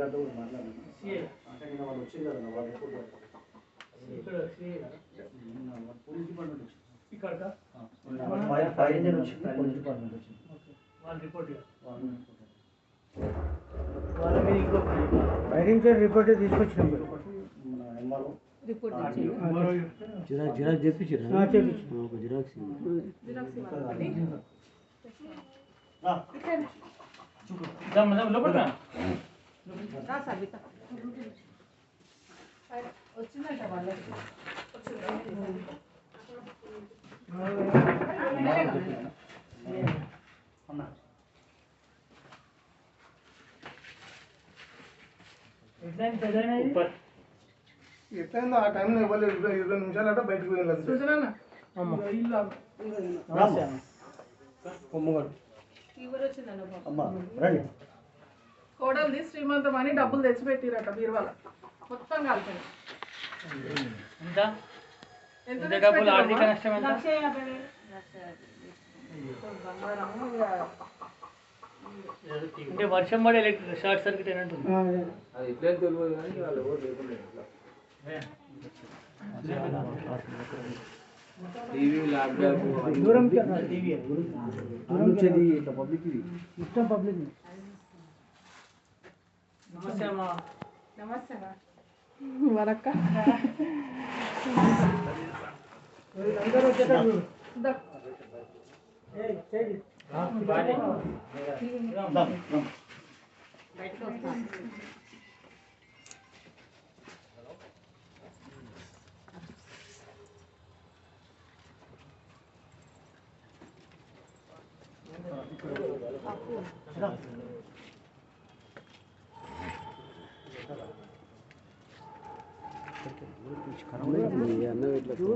గారితో కూడా మాట్లాడాను సిఏ. అంటే నిన్న వాళ్ళు వచ్చింది కదా వాళ్ళ రిపోర్ట్ ఇక్కడ సిఏ కదా? నిన్న వాళ్ళ పోలీస్ డిపార్ట్మెంట్ వచ్చింది ఇక్కడకా? నిన్న వాళ్ళ ఫైర్ ఫైర్ ఇంజిన్ వచ్చింది. పోలీస్ డిపార్ట్మెంట్ వచ్చింది ఓకే. వాళ్ళ రిపోర్ట్ ఇవ్వాలి. వాళ్ళు report. వాళ్ళ మీద ఇంకో ఫైర్ ఇంజిన్ రిపోర్ట్ తీసుకొచ్చినాం మీరు. ఒకటి మన ఎంఆర్ఓ రిపోర్ట్ ఆ, ఇచ్చిండు. మరో చెప్తే జిరాక్స్ జిరాక్స్ తెప్పించారా? ఆ, చేపించు. ఒక జిరాక్స్ జిరాక్స్ ఇవ్వాలి. రా. దమ్ దమ్ లోపల రా. రా. సబిత. వచ్చిందంట వాళ్ళకి అన్నా ఎట్లా అయింది పెద్దయినా ఇది? ఎట్లయిందో ఆ టైంలో ఇవ్వలేదు ఇరవై ఇరవై నిమిషాలు అంటే బయటకు వెళ్ళదు రామ్మా. కొమ్మగాడు ఫీవర్ వచ్చిందన్న బాబు. అమ్మా రండి కోడల్ది శ్రీమంతం అని డబ్బులు తెచ్చిపెట్టిరట బీరువాల. మొత్తం కలిపి ఎంత? డబ్బులు ఆర్థిక? నష్టం ఎంత? అంటే వర్షం పడే ఎలక్ట్రిక్ షార్ట్ సర్క్యూట్ అని ఉంటుంది దూరం ఇట్లా పబ్లిక్ ఇష్టం పబ్లిక్ నమస్తే అమ్మా నమస్తే అన్న. వరక్క అందరూ వచ్చేటప్పుడు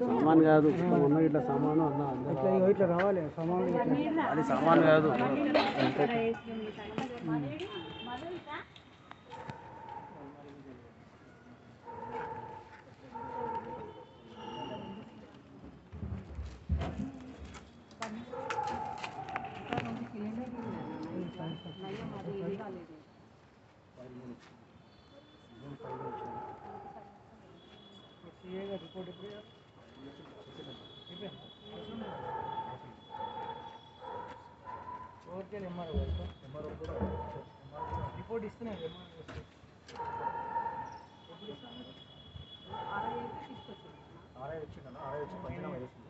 సామాన్ కాదు అన్న ఇట్లా సామాను అన్న ఇట్లా ఇగో ఇట్లా రావాలి సమానం ఇట్లా అది సామాన్ కాదు సీఏగా రిపోర్ట్ ఎప్పుడు ఎవరికి ఎంఆర్ఓ ఎంఆర్ఓ కూడా రిపోర్ట్ ఇస్తున్నాను ఎంఆర్ఓ ఎప్పుడు ఇస్తాను ఆర్ఐ వచ్చిందన్న? ఆర్ఐ వచ్చి పంచనామా చేసింది.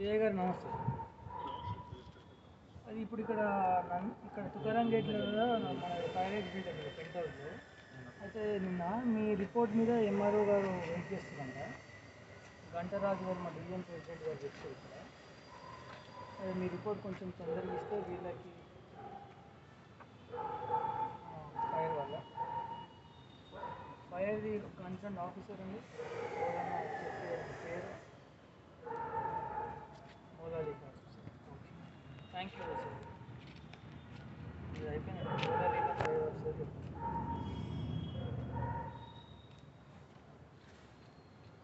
సిఐ గారు నమస్తే. అది ఇప్పుడు ఇక్కడ నన్- ఇక్కడ తుకారాం గేట్లో మన ప్రైవేట్ బిల్డింగ్ పెంట్ పెద్ద అయితే నిన్న మీ రిపోర్ట్ మీద ఎంఆర్ఓ గారు వెయిట్ చేస్తున్నారంట. గంటరాజు గారు మా డివిజన్ ప్రెసిడెంట్ గారు చెప్పారు ఇక్కడ. మీ రిపోర్ట్ కొంచెం తొందరగా ఇస్తే వీళ్ళకి ఫైర్ వల్ల. ఫైర్ది కన్సర్న్ ఆఫీసర్ ఉంది. చెప్పే పేరు మోదాలి థ్యాంక్ యూ సార్ ఇది అయిపోయినట్టు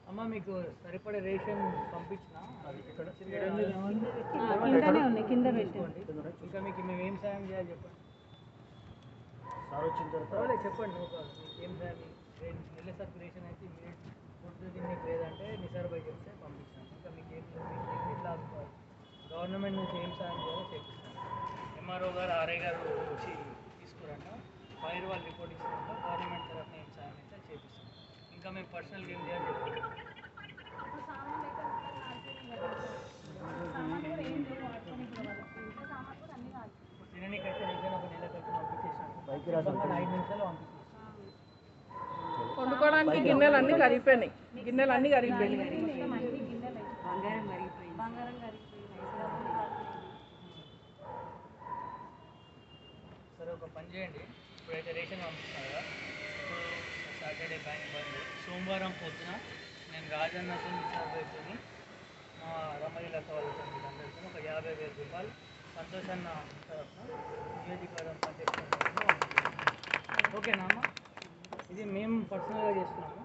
అమ్మ మీకు సరిపడే రేషన్ పంపించిన. అది ఇక్కడ. కిందనే ఉన్నాయి కింద పెట్టి తీసుకోండి ఇంకా మీకు మేము ఏం సాయం చేయాలి చెప్పండి. సార్ వచ్చిన తర్వాత చెప్పండి. నో ప్రాబ్లం మీకు ఏం సాయం రేషన్ నెల సర్క్యులేషన్ అయితే మీరు ఫుడ్ తినడానికి లేదంటే నిసార్ బై చెప్తే పంపిస్తాను. ఇంకా మీకు ఏం మీకు ఎట్లా గవర్నమెంట్ నుంచి ఏం సాయం చేయాలో చేపిస్తాను. ఎంఆర్ఓ గారు ఆర్ఐ గారు వచ్చి తీసుకురంట. ఫైర్ వాళ్ళు రిపోర్ట్ ఇస్తారంట. గవర్నమెంట్ తరఫున ఏం సాయం అయితే చేపిస్తాం. ఇంకా మేము పర్సనల్గా ఏం చేయాలి తిననీకైతే ఒక నెల కట్టి పంపించేసాను ఐదు నిమిషాలు పంపించేస్తాను వండుకోవడానికి గిన్నెలు అన్ని కరిగిపోయినాయి. గిన్నెలు అన్ని కరిగిపోయినాయి. ఒక పని చేయండి. ఇప్పుడైతే రేషన్ పంపిస్తాను కదా. ఇప్పుడు సాటర్డే బ్యాంక్ బంద్ సోమవారం పొద్దున నేను రాజన్నతో నిజామాబాద్తోని మా రమణి లత వాళ్ళతో వీళ్ళందరితో ఒక యాభై వేల రూపాయలు. సంతోషన్న తరఫున నియోజకవర్గం పంచాయతీ ఓకేనా అమ్మ ఇది మేము పర్సనల్గా చేస్తున్నాము.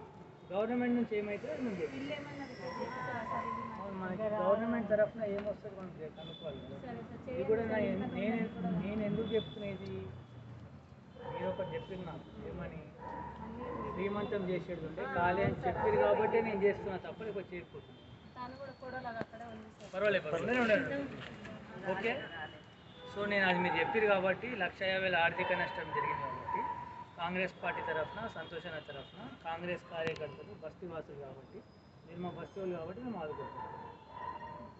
గవర్నమెంట్ నుంచి ఏమైతే మేము చేస్తాం. మనకి గవర్నమెంట్ తరఫున ఏమొస్తుంది మనం కనుక్కోవాలి. ఇది కూడా నా- నేను నేను ఎందుకు చెప్తున్నది? మీరు ఒకటి చెప్పింది నాకు ఏమని? శ్రీమంతం చేసేది ఉంటే ఖాళీ అని చెప్పారు కాబట్టి నేను చేస్తున్నా తప్ప లేకపోతే చేయకపోతున్నా. తను కూడా కోడలాగా అక్కడే ఉంది సార్. పర్వాలేదు పర్వాలేదు. ఉండండి, ఉండండి. ఓకే. సో నేను అది మీరు చెప్పారు కాబట్టి లక్ష యాభై వేల ఆర్థిక నష్టం జరిగింది కాబట్టి కాంగ్రెస్ పార్టీ తరఫున సంతోషణ తరఫున కాంగ్రెస్ కార్యకర్తలు బస్తీ వాసులు కాబట్టి మీరు మా ఫస్ట్ వాళ్ళు కాబట్టి మేము ఆదుకుంటున్నాం.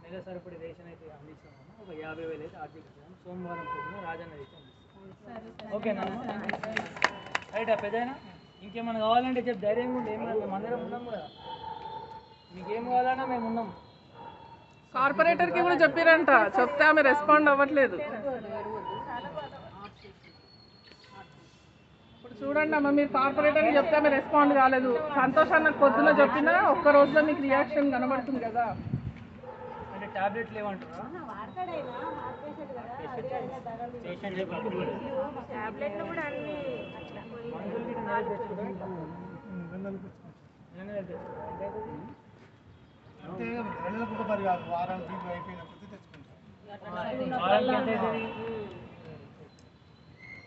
నెల సరిపడి రేషన్ అయితే అందిస్తున్నాము ఒక యాభై వేలు అయితే ఆర్థిక సోమవారం పొద్దున రాజన్న అయితే అందిస్తాం. ఓకేనా రైట్ పెద్దయినా ఇంకేమైనా కావాలంటే చెప్పి ధైర్యంగా ఉండి. ఏం మేము అందరం ఉన్నాం కదా. మీకేం కావాలన్నా మేము ఉన్నాం. కార్పొరేటర్కి కూడా చెప్పారంట. చెప్తే ఆమె రెస్పాండ్ అవ్వట్లేదు. చూడండి అమ్మ మీరు కార్పొరేటర్కి చెప్తే ఆమె రెస్పాండ్ కాలేదు. సంతోష్ అన్నకు పొద్దున చెప్పినా ఒక్క రోజులో మీకు రియాక్షన్ కనబడుతుంది కదా. అంటే టాబ్లెట్లు ఏమంటారా టాబ్లెట్లు కూడా అన్ని నెలకు తెచ్చుకుంటారా? నెల నెలకు తెచ్చుకుంటారా? ఎంత అవుతుంది? అంటే నెలలకు ఒక పరి కాదు వారానికి వీలు అయిపోయిన కొద్దీ తెచ్చుకుంటాం వారానికి ఎంత అవుతుంది?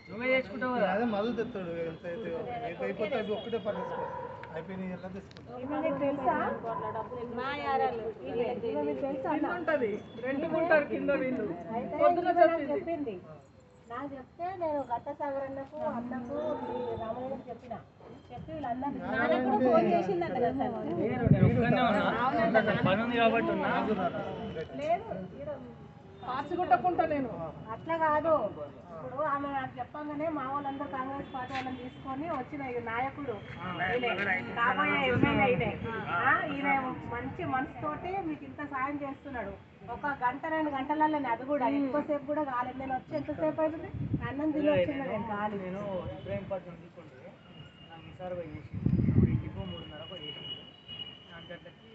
నువ్వే తెచ్చుకుంటావు కదా అదే మొదలు తెస్తాడు ఎంత అయితే ఎంత అయిపోతే అవి ఒక్కటే పని అయిపోయినాయి ఎలా తెచ్చుకుంటాం మా యారాలు వీళ్ళే. కింద ఉంటది రెండుకుంటారు కింద వీళ్ళు పొద్దున చెప్పింది నాకు చెప్తే నేను గట్ట సాగరన్నకు అన్నకు మీ రామయ్యకు చెప్పిన చెప్పి వీళ్ళందరికీ నాన్నకు కూడా ఫోన్ చేసిందంట కదా లేదు ఈడ మార్చుకుంటకుంటా నేను. అట్లా కాదు. ఇప్పుడు ఆమె నాకు చెప్పంగానే మా వాళ్ళందరూ కాంగ్రెస్ పార్టీ వాళ్ళని తీసుకొని వచ్చిన ఈ నాయకుడు. ఈయనే, కాబోయే ఎమ్మెల్యే ఈయనే. ఆ, ఈయన మంచి మనసుతోటి మీకు ఇంత సాయం చేస్తున్నాడు. ఒక గంట రెండు గంటలలో అది కూడా. ఎక్కువసేపు కూడా కాలేదు. నేను వచ్చి ఎంతసేపు అవుతుంది? అన్నం తిని వచ్చిన నేను కాలేదు. నేను ఇబ్రాహీంపట్నం తీసుకుంటే నాకు నిసార్ పోయి చేసి డిపో మూడున్నరకు చేసింది అంతట్లకి